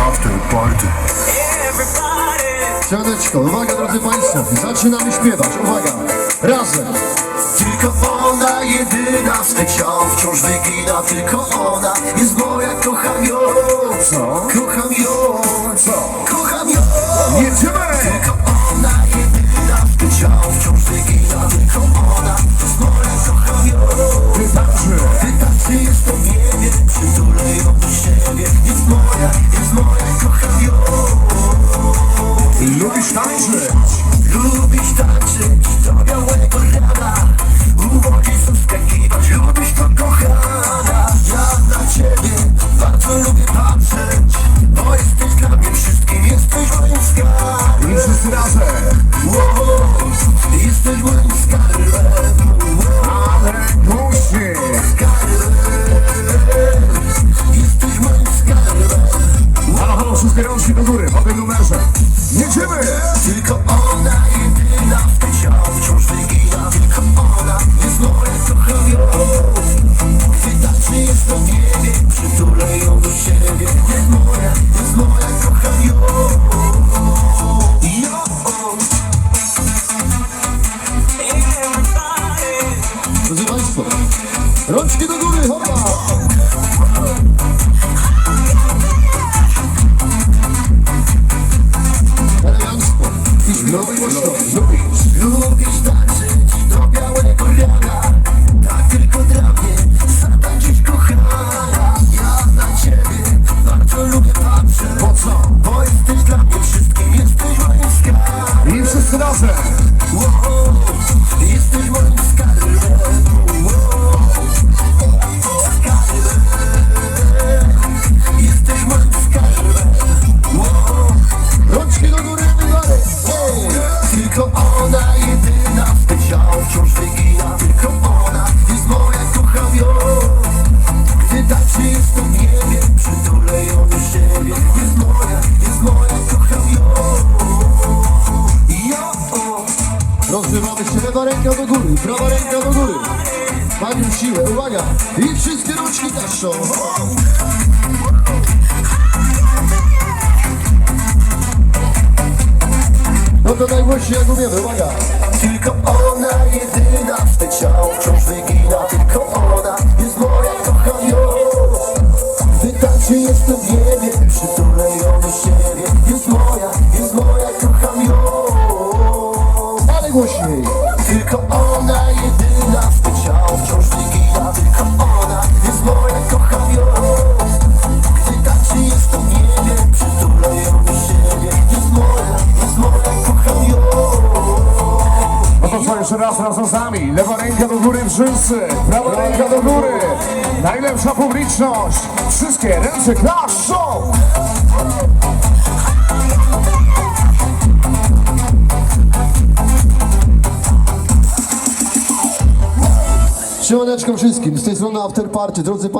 after party. Everybody. Siadeczko, uwaga drodzy Państwo, zaczynamy śpiewać, uwaga, razem. Tylko ona jedyna swe ciało wciąż wygina Tylko ona jest moja, kocham ją Co? Kocham ją Co? Kocham ją Jedziemy! Rączki do góry, tym numerze. Jedziemy! Tylko ona jedyna w tym ciało wciąż wygina Tylko ona jest moja, kocham ją Wystarczy jest to nie wiem Przytulę ją do siebie Jest moja, jest moja, kocham ją Drodzy Państwo, rączki do góry, hopa! I Rozgrywamy się, lewa ręka do góry, prawa ręka do góry. Panią siłę, uwaga! I wszystkie rączki taszczą. No to najgłośniej jak umiemy, uwaga! Tylko ona jedyna tym ciało wciąż wygina Tylko ona jest moja, Gdy tańczy jestem w niebie Przytulę Ale głośniej! Tylko ona jedyna w tym ciało wciąż wygina Tylko ona jest moja, kocham ją Gdy tańczy jestem w niebie Przytulę ją do siebie Jest moja, jest moja, kocham ją No to co, jeszcze raz razem z nami. Lewa ręka do góry wszyscy, prawa ręka do góry. Najlepsza publiczność. Wszystkie ręce klaszczą! Siemaneczko wszystkim, z tej strony After Party, drodzy Państwo.